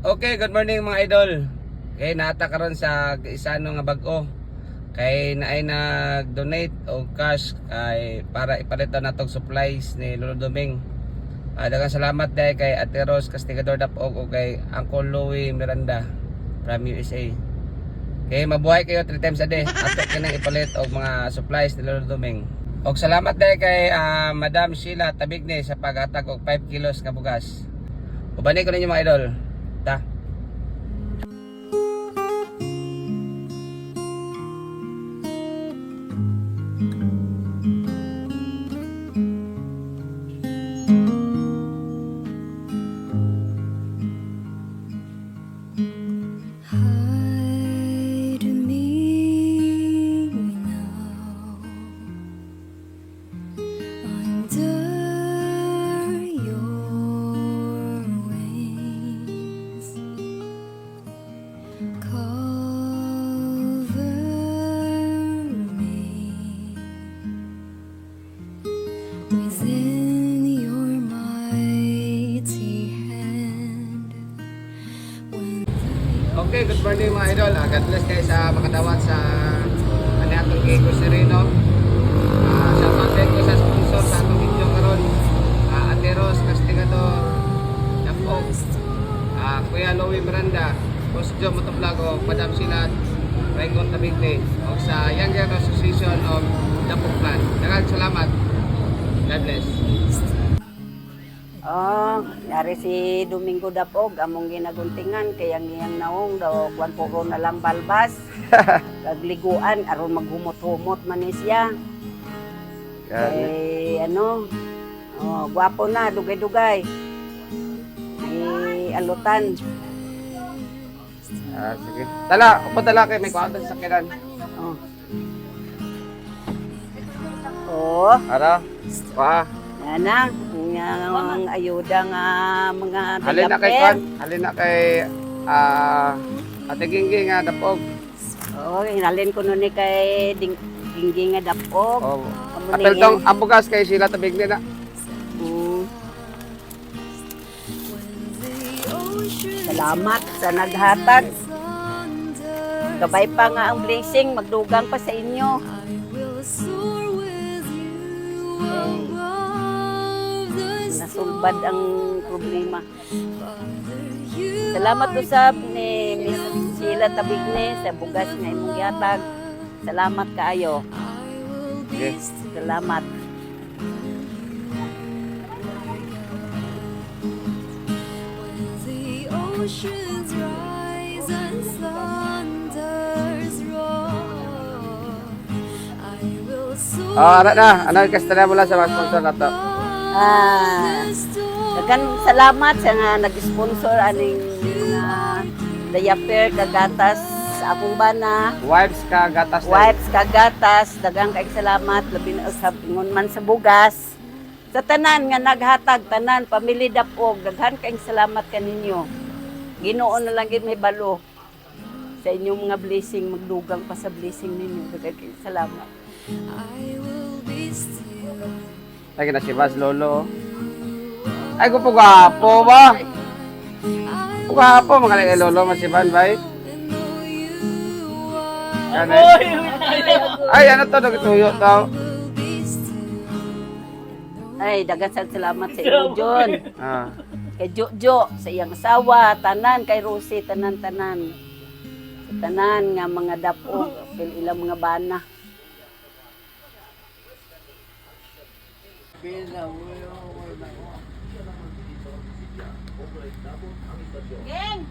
Okay, good morning mga idol. Kay nata karon sa isano nga bag-o. Kay naay nag-donate og cash kay para ipalit na natong supplies ni Lolo Doming. Uh, daghang salamat dahil kay Ate Rose Castigador Dapog o kay Uncle Louie Miranda from USA. Kay mabuhay kayo 3 times a day. Ato kinang ipalit og mga supplies ni Lolo Doming. Og salamat dahil kay ah, Madam Sheila Tabigne sa paghatag og 5 kilos ka bugas. Ubani ko ninyo mga idol. dah. Okay, good morning mga idol. Ah, God bless kayo sa makadawat sa ano atong kay Sereno. Ah, shout out din ko sa sponsor sa atong video karon. Ah, Ate Rose Castigador, Dapog, ah, Kuya Louie Miranda, Boss Joe Motovlog, Madam Silat, Raingon Tabigne, o sa Younger Association of Dapog Plan. Daghang salamat. God bless. Oh, yari si Domingo Dapog, among ginaguntingan, kaya ngiyang naong daw, kwan puro na lang balbas. Kagliguan, aron maghumot-humot man ni siya. Eh, ano, oh, gwapo na, dugay-dugay. May alutan. Ah, sige. Tala, upo tala kay may kwarto sa sakiran. Oh. Oh, Ara. Pa. yan na, ang ayuda nga mga Halin na kay. Kwan. Halin na kay ah Ate Gingging nga dapog. Oo, hinalin ko nun ni kay Ding Dinggi nga dapog. Oh. Amo ni tong yan. ang bugas kay sila tabig nila. Mm, Salamat sa naghatag. Gabay pa nga ang blessing, magdugang pa sa inyo. The Nasulbad ang problema. Salamat usab ni Miss Sheila Tabigne sa bugas nga imong gihatag. Salamat kaayo. Still. Salamat. Oceans rise and thunders roar. I will soar. Oh, ara na. Ano kastada mula sa mga sponsor nato. Ah. Dagan salamat sa nga nag-sponsor aning uh, diaper kagatas sa akong bana. Wives ka gatas na. Wipes kagatas, dagang kay salamat labi na sa pingon man sa bugas. Sa tanan nga naghatag tanan pamili dapog, daghan kay salamat kaninyo. Ginoo na lang gid may balo sa inyong mga blessing magdugang pa sa blessing ninyo. Daghan kay salamat. I will be. Lagi na si Bas Lolo. Ay ko po gwapo ba? I Gwapo mga kay Lolo masiban bay. are. Kani. Ay ano to nagtuyo still. Ay, dagan sa salamat sa inyo, John. Ah. Kay Jojo, sa iyang asawa, tanan, kay Rosie, tanan-tanan. Sa tanan nga mga dapog, pil ilang mga bana. Geng!